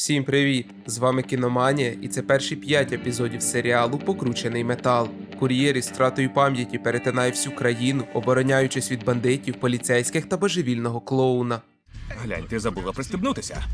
Всім привіт! З вами Кіноманія, і це перші п'ять епізодів серіалу Покручений метал. Кур'єр із втратою пам'яті перетинає всю країну, обороняючись від бандитів, поліцейських та божевільного клоуна. Глянь, ти забула пристебнутися.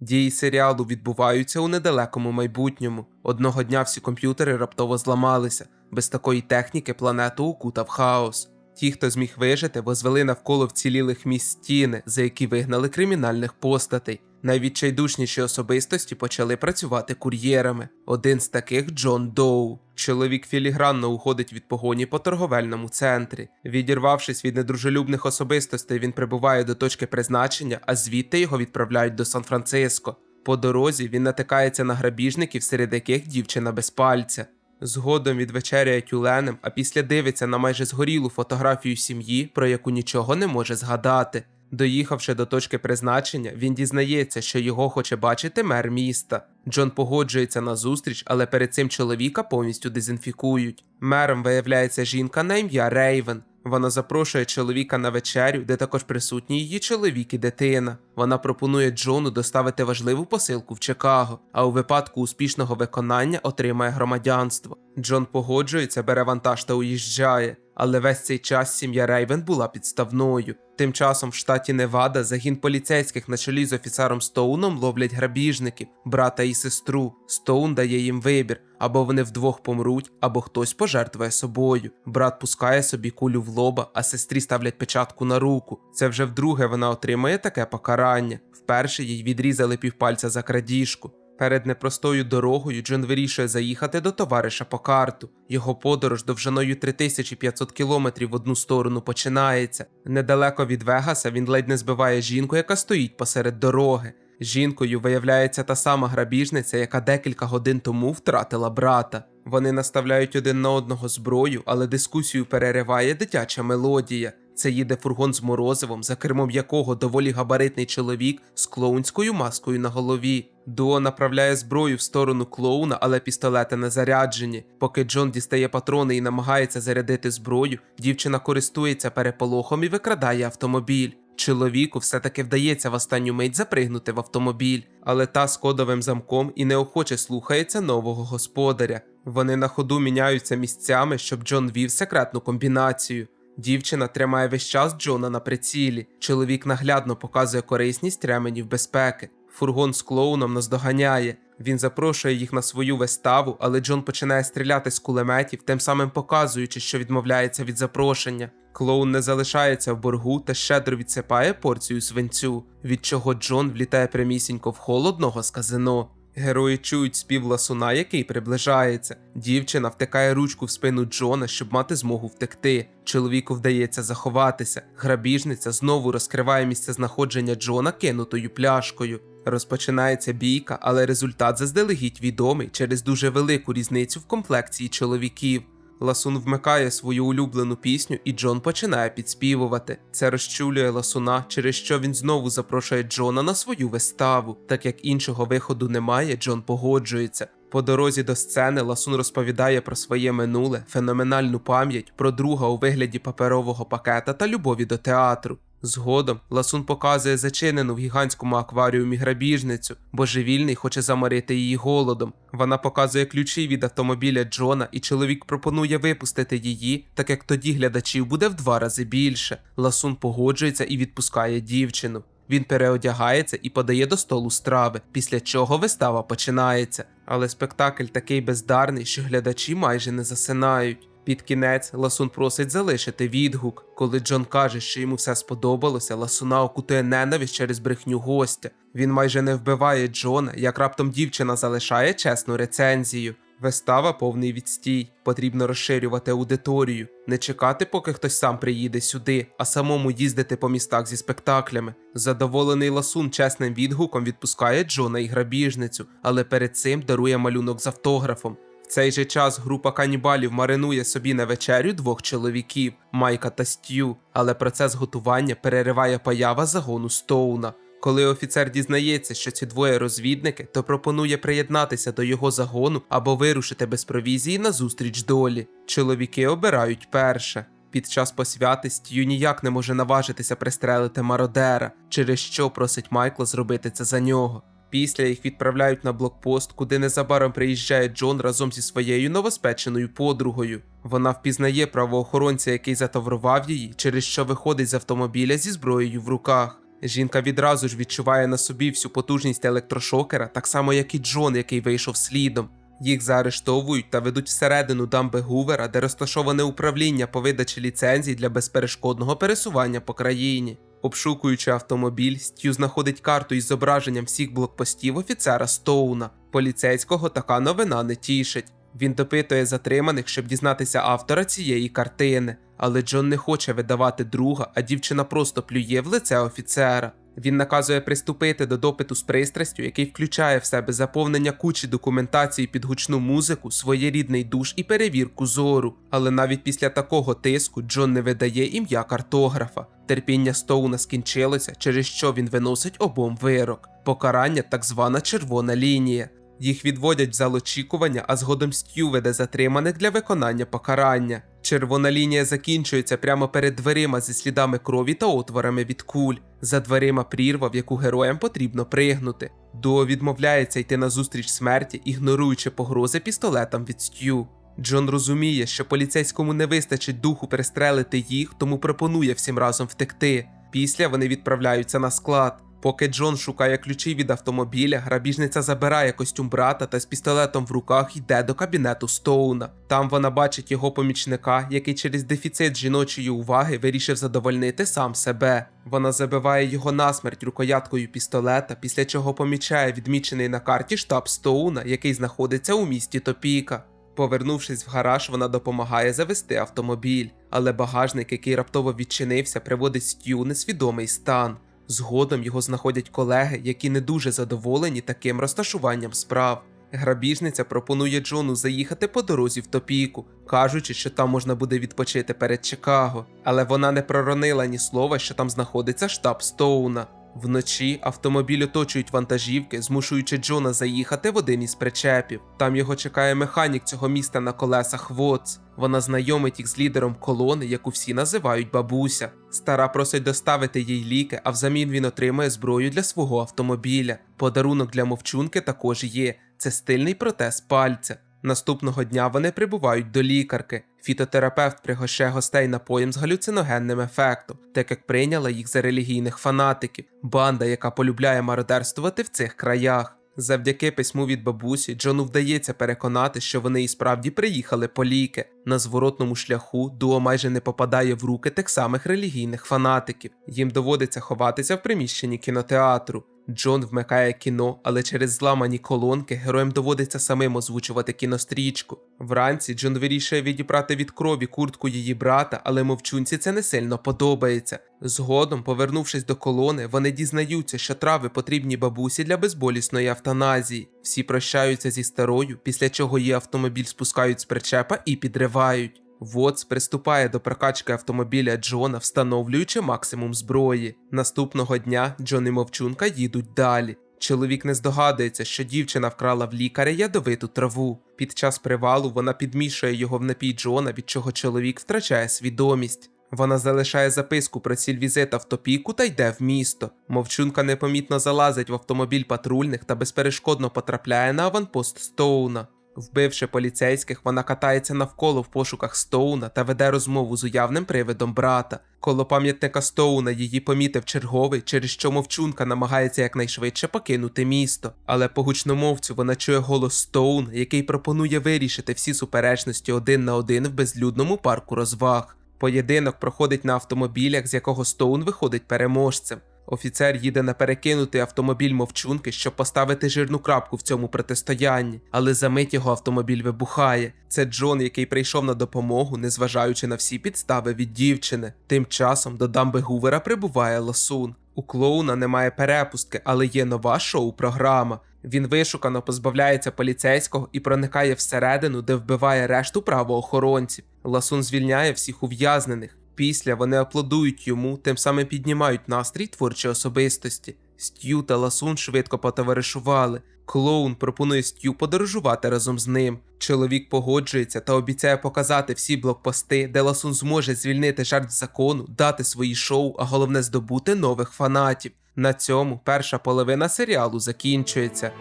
Дії серіалу відбуваються у недалекому майбутньому. Одного дня всі комп'ютери раптово зламалися. Без такої техніки планету укутав хаос. Ті, хто зміг вижити, возвели навколо вцілілих міст стіни, за які вигнали кримінальних постатей. Найвідчайдушніші особистості почали працювати кур'єрами. Один з таких Джон Доу. Чоловік філігранно уходить від погоні по торговельному центрі. Відірвавшись від недружелюбних особистостей, він прибуває до точки призначення, а звідти його відправляють до Сан-Франциско. По дорозі він натикається на грабіжників, серед яких дівчина без пальця. Згодом відвечеряє тюленем, а після дивиться на майже згорілу фотографію сім'ї, про яку нічого не може згадати. Доїхавши до точки призначення, він дізнається, що його хоче бачити мер міста. Джон погоджується на зустріч, але перед цим чоловіка повністю дезінфікують. Мером виявляється жінка на ім'я Рейвен. Вона запрошує чоловіка на вечерю, де також присутні її чоловік і дитина. Вона пропонує Джону доставити важливу посилку в Чикаго, а у випадку успішного виконання отримає громадянство. Джон погоджується, бере вантаж та уїжджає. Але весь цей час сім'я Рейвен була підставною. Тим часом в штаті Невада загін поліцейських на чолі з офіцером Стоуном ловлять грабіжників, брата і сестру. Стоун дає їм вибір: або вони вдвох помруть, або хтось пожертвує собою. Брат пускає собі кулю в лоба, а сестрі ставлять печатку на руку. Це вже вдруге вона отримає таке покарання. Вперше їй відрізали півпальця за крадіжку. Перед непростою дорогою Джон вирішує заїхати до товариша по карту. Його подорож довжиною 3500 кілометрів в одну сторону починається. Недалеко від Вегаса він ледь не збиває жінку, яка стоїть посеред дороги. Жінкою виявляється та сама грабіжниця, яка декілька годин тому втратила брата. Вони наставляють один на одного зброю, але дискусію перериває дитяча мелодія. Це їде фургон з морозивом, за кермом якого доволі габаритний чоловік з клоунською маскою на голові. Дуо направляє зброю в сторону клоуна, але пістолети не заряджені. Поки Джон дістає патрони і намагається зарядити зброю, дівчина користується переполохом і викрадає автомобіль. Чоловіку все-таки вдається в останню мить запригнути в автомобіль, але та з кодовим замком і неохоче слухається нового господаря. Вони на ходу міняються місцями, щоб Джон вів секретну комбінацію. Дівчина тримає весь час Джона на прицілі. Чоловік наглядно показує корисність ременів безпеки. Фургон з клоуном наздоганяє. Він запрошує їх на свою виставу, але Джон починає стріляти з кулеметів, тим самим показуючи, що відмовляється від запрошення. Клоун не залишається в боргу та щедро відсипає порцію свинцю, від чого Джон влітає прямісінько в холодного з казино. Герої чують спів ласуна, який приближається. Дівчина втикає ручку в спину Джона, щоб мати змогу втекти. Чоловіку вдається заховатися. Грабіжниця знову розкриває місце знаходження Джона кинутою пляшкою. Розпочинається бійка, але результат заздалегідь відомий через дуже велику різницю в комплекції чоловіків. Ласун вмикає свою улюблену пісню, і Джон починає підспівувати. Це розчулює Ласуна, через що він знову запрошує Джона на свою виставу. Так як іншого виходу немає, Джон погоджується. По дорозі до сцени Ласун розповідає про своє минуле, феноменальну пам'ять, про друга у вигляді паперового пакета та любові до театру. Згодом Ласун показує зачинену в гігантському акваріумі грабіжницю, божевільний хоче заморити її голодом. Вона показує ключі від автомобіля Джона, і чоловік пропонує випустити її, так як тоді глядачів буде в два рази більше. Ласун погоджується і відпускає дівчину. Він переодягається і подає до столу страви, після чого вистава починається. Але спектакль такий бездарний, що глядачі майже не засинають. Під кінець Ласун просить залишити відгук. Коли Джон каже, що йому все сподобалося, Ласуна окутує ненависть через брехню гостя. Він майже не вбиває Джона, як раптом дівчина залишає чесну рецензію. Вистава повний відстій. Потрібно розширювати аудиторію, не чекати, поки хтось сам приїде сюди, а самому їздити по містах зі спектаклями. Задоволений ласун чесним відгуком відпускає Джона і грабіжницю, але перед цим дарує малюнок з автографом. В цей же час група канібалів маринує собі на вечерю двох чоловіків Майка та Стю, але процес готування перериває поява загону Стоуна. Коли офіцер дізнається, що ці двоє розвідники, то пропонує приєднатися до його загону або вирушити без провізії на зустріч долі. Чоловіки обирають перше. Під час посвяти Стью ніяк не може наважитися пристрелити мародера, через що просить Майкла зробити це за нього. Після їх відправляють на блокпост, куди незабаром приїжджає Джон разом зі своєю новоспеченою подругою. Вона впізнає правоохоронця, який затаврував її, через що виходить з автомобіля зі зброєю в руках. Жінка відразу ж відчуває на собі всю потужність електрошокера, так само як і Джон, який вийшов слідом. Їх заарештовують та ведуть всередину дамби Гувера, де розташоване управління по видачі ліцензій для безперешкодного пересування по країні. Обшукуючи автомобіль, Стю знаходить карту із зображенням всіх блокпостів офіцера Стоуна. Поліцейського така новина не тішить. Він допитує затриманих, щоб дізнатися автора цієї картини. Але Джон не хоче видавати друга, а дівчина просто плює в лице офіцера. Він наказує приступити до допиту з пристрастю, який включає в себе заповнення кучі документації під гучну музику, своєрідний душ і перевірку зору. Але навіть після такого тиску Джон не видає ім'я картографа. Терпіння Стоуна скінчилося, через що він виносить обом вирок. Покарання так звана червона лінія. Їх відводять в зал очікування, а згодом Стю веде затриманих для виконання покарання. Червона лінія закінчується прямо перед дверима зі слідами крові та отворами від куль. За дверима прірва, в яку героям потрібно пригнути. Дуо відмовляється йти на зустріч смерті, ігноруючи погрози пістолетом від Стю. Джон розуміє, що поліцейському не вистачить духу перестрелити їх, тому пропонує всім разом втекти. Після вони відправляються на склад. Поки Джон шукає ключі від автомобіля, грабіжниця забирає костюм брата та з пістолетом в руках йде до кабінету Стоуна. Там вона бачить його помічника, який через дефіцит жіночої уваги вирішив задовольнити сам себе. Вона забиває його насмерть рукояткою пістолета, після чого помічає відмічений на карті штаб Стоуна, який знаходиться у місті Топіка. Повернувшись в гараж, вона допомагає завести автомобіль, але багажник, який раптово відчинився, приводить Стю несвідомий стан. Згодом його знаходять колеги, які не дуже задоволені таким розташуванням справ. Грабіжниця пропонує Джону заїхати по дорозі в топіку, кажучи, що там можна буде відпочити перед Чикаго. Але вона не проронила ні слова, що там знаходиться штаб Стоуна. Вночі автомобіль оточують вантажівки, змушуючи Джона заїхати в один із причепів. Там його чекає механік цього міста на колесах Вотс. Вона знайомить їх з лідером колони, яку всі називають бабуся. Стара просить доставити їй ліки, а взамін він отримує зброю для свого автомобіля. Подарунок для мовчунки також є. Це стильний протез пальця. Наступного дня вони прибувають до лікарки. Фітотерапевт пригощає гостей напоєм з галюциногенним ефектом, так як прийняла їх за релігійних фанатиків, банда, яка полюбляє мародерствувати в цих краях. Завдяки письму від бабусі Джону вдається переконати, що вони і справді приїхали по ліки. На зворотному шляху дуо майже не попадає в руки тих самих релігійних фанатиків. Їм доводиться ховатися в приміщенні кінотеатру. Джон вмикає кіно, але через зламані колонки героям доводиться самим озвучувати кінострічку. Вранці Джон вирішує відібрати від крові куртку її брата, але мовчунці це не сильно подобається. Згодом, повернувшись до колони, вони дізнаються, що трави потрібні бабусі для безболісної автоназії. Всі прощаються зі старою, після чого її автомобіль спускають з причепа і підривають. Вотс приступає до прокачки автомобіля Джона, встановлюючи максимум зброї. Наступного дня Джон і мовчунка їдуть далі. Чоловік не здогадується, що дівчина вкрала в лікаря ядовиту траву. Під час привалу вона підмішує його в напій Джона, від чого чоловік втрачає свідомість. Вона залишає записку про ціль візита в топіку та йде в місто. Мовчунка непомітно залазить в автомобіль патрульних та безперешкодно потрапляє на аванпост Стоуна. Вбивши поліцейських, вона катається навколо в пошуках Стоуна та веде розмову з уявним привидом брата. Коло пам'ятника Стоуна її помітив черговий, через що мовчунка намагається якнайшвидше покинути місто. Але по гучномовцю вона чує голос Стоун, який пропонує вирішити всі суперечності один на один в безлюдному парку розваг. Поєдинок проходить на автомобілях, з якого Стоун виходить переможцем. Офіцер їде на перекинутий автомобіль мовчунки, щоб поставити жирну крапку в цьому протистоянні, але за мить його автомобіль вибухає. Це Джон, який прийшов на допомогу, незважаючи на всі підстави від дівчини. Тим часом до дамби Гувера прибуває Ласун. У клоуна немає перепустки, але є нова шоу-програма. Він вишукано позбавляється поліцейського і проникає всередину, де вбиває решту правоохоронців. Ласун звільняє всіх ув'язнених. Після вони аплодують йому, тим самим піднімають настрій творчої особистості. Стю та Ласун швидко потоваришували. Клоун пропонує Стю подорожувати разом з ним. Чоловік погоджується та обіцяє показати всі блокпости, де Ласун зможе звільнити жертв закону, дати свої шоу, а головне здобути нових фанатів. На цьому перша половина серіалу закінчується.